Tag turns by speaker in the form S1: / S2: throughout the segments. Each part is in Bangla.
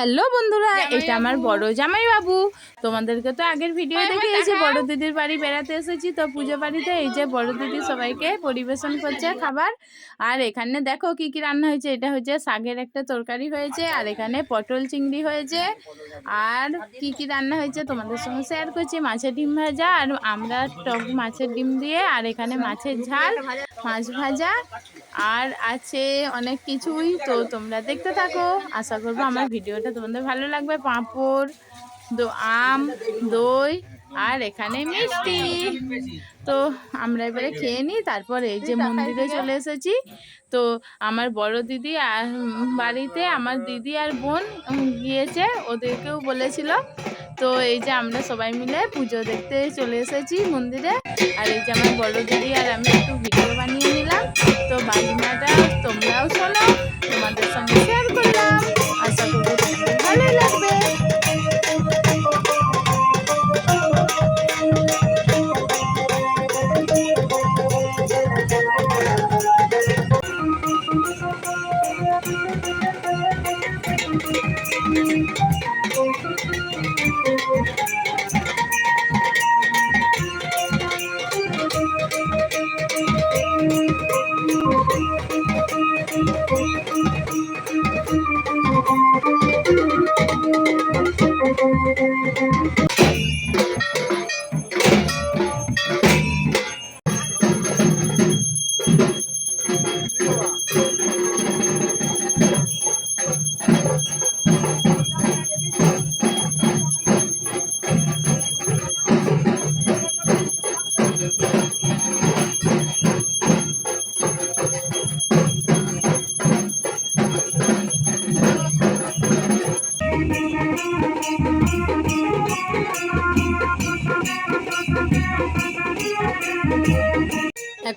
S1: হ্যালো বন্ধুরা এটা আমার বড় জামাই বাবু তোমাদেরকে তো আগের ভিডিও দেখিয়েছি বড় দিদির বাড়ি বেড়াতে এসেছি তো পুজো বাড়িতে এই যে বড় দিদি সবাইকে পরিবেশন করছে খাবার। আর এখানে দেখো কি কি রান্না হয়েছে এটা হচ্ছে শাকের একটা তরকারি হয়েছে আর এখানে পটল চিংড়ি হয়েছে। আর কি কি রান্না হয়েছে তোমাদের সঙ্গে শেয়ার করছি মাছের ডিম ভাজা আর আমরা টক মাছের ডিম দিয়ে আর এখানে মাছের ঝাল মাছ ভাজা আর আছে অনেক কিছুই তো তোমরা দেখতে থাকো। আশা করব আমার ভিডিওটা তোমাদের ভালো লাগবে? পাঁপড়, দো আম, দই আর এখানে মিষ্টি। তো আমরা এবারে খেয়ে নিই, তারপর এই যে মন্দিরে চলে এসেছি। তো আমার বড় দিদি আর বাড়িতে আমার দিদি আর বোন গিয়েছে, ওদেরকেও বলেছিল। তো এই যে আমরা সবাই মিলে পুজো দেখতে চলে এসেছি মন্দিরে। আর এই যে আমার বড় দিদি আর আমি একটু ভিডিও বানিয়ে তো বাজনাটা তোমরাও শোনো তোমাদের সঙ্গে শেয়ার করলাম। আশা করব তোমাদের লাগবে।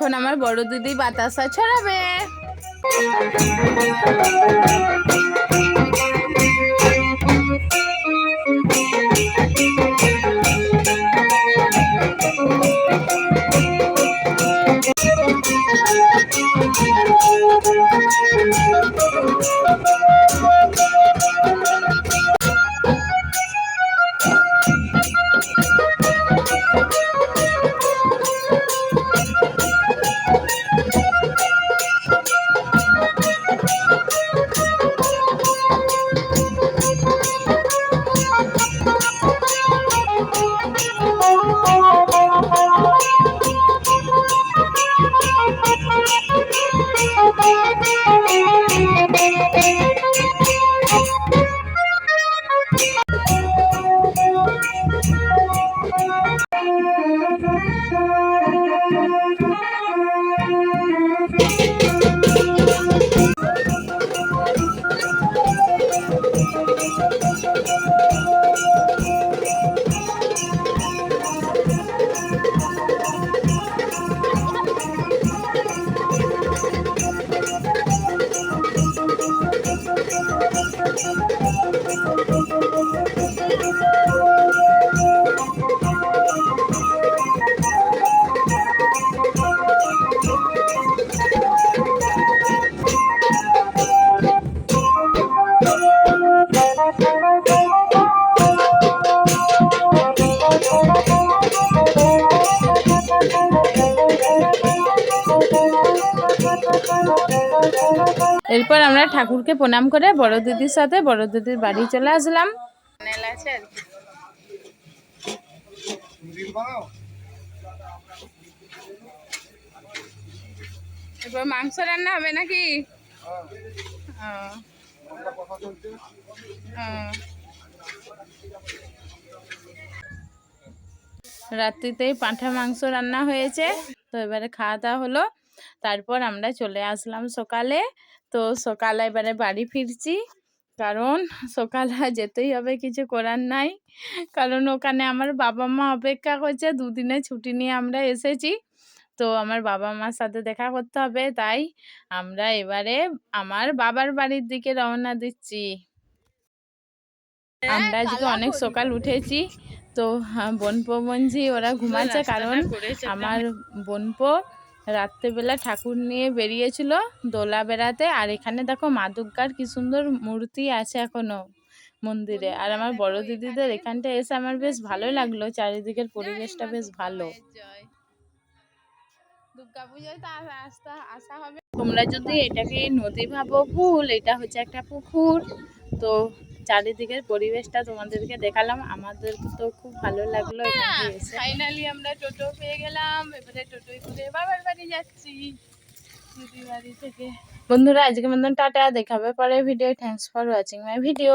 S1: এখন আমার বড় দিদি বাতাসা ছড়াবে। এরপর আমরা ঠাকুরকে প্রণাম করে বড় দিদির সাথে বড় দিদির বাড়ি চলে আসলাম। এরপর মাংস রান্না হবে নাকি। রাত্রিতেই পাঁঠা মাংস রান্না হয়েছে তো এবারে খাওয়া দাওয়া হলো। তারপর আমরা চলে আসলাম সকালে। তো সকালে এবারে বাড়ি ফিরছি। কারণ সকালে যেতেই হবে কিছু করার নাই। কারণ ওখানে আমার বাবা মা অপেক্ষা করছে দুদিনে ছুটি নিয়ে আমরা এসেছি। তো আমার বাবা মার সাথে দেখা করতে হবে তাই আমরা এবারে আমার বাবার বাড়ির দিকে রওনা দিচ্ছি। আমরা আজকে অনেক সকাল উঠেছি। তো হ্যাঁ, বোনপো বঞ্জি ওরা ঘুমাচ্ছে কারণ আমার বোনপো রাত্রেবেলা ঠাকুর নিয়ে বেরিয়েছিল দোলা বেড়াতে। আর এখানে দেখো মা দুর্গার কি সুন্দর মূর্তি আছে এখনও মন্দিরে। আর আমার বড় দিদিদের এখানটা এসে আমার বেশ ভালো লাগল চারিদিকের পরিবেশটা বেশ ভালো। তোমরা যদি এটাকে নদী ভাবো ভুল এটা হচ্ছে একটা পুকুর তো চারিদিকের পরিবেশটা তোমাদেরকে দেখালাম। আমাদের তো খুব ভালো লাগল ফাইনালি আমরা টোটো পেয়ে গেলাম এবারে টোটোয় করে বাবার বাড়ি যাচ্ছি। দিদি বাড়ি থেকে। বন্ধুরা আজকে মতন টাটা দেখাবে পরে video thanks for watching my video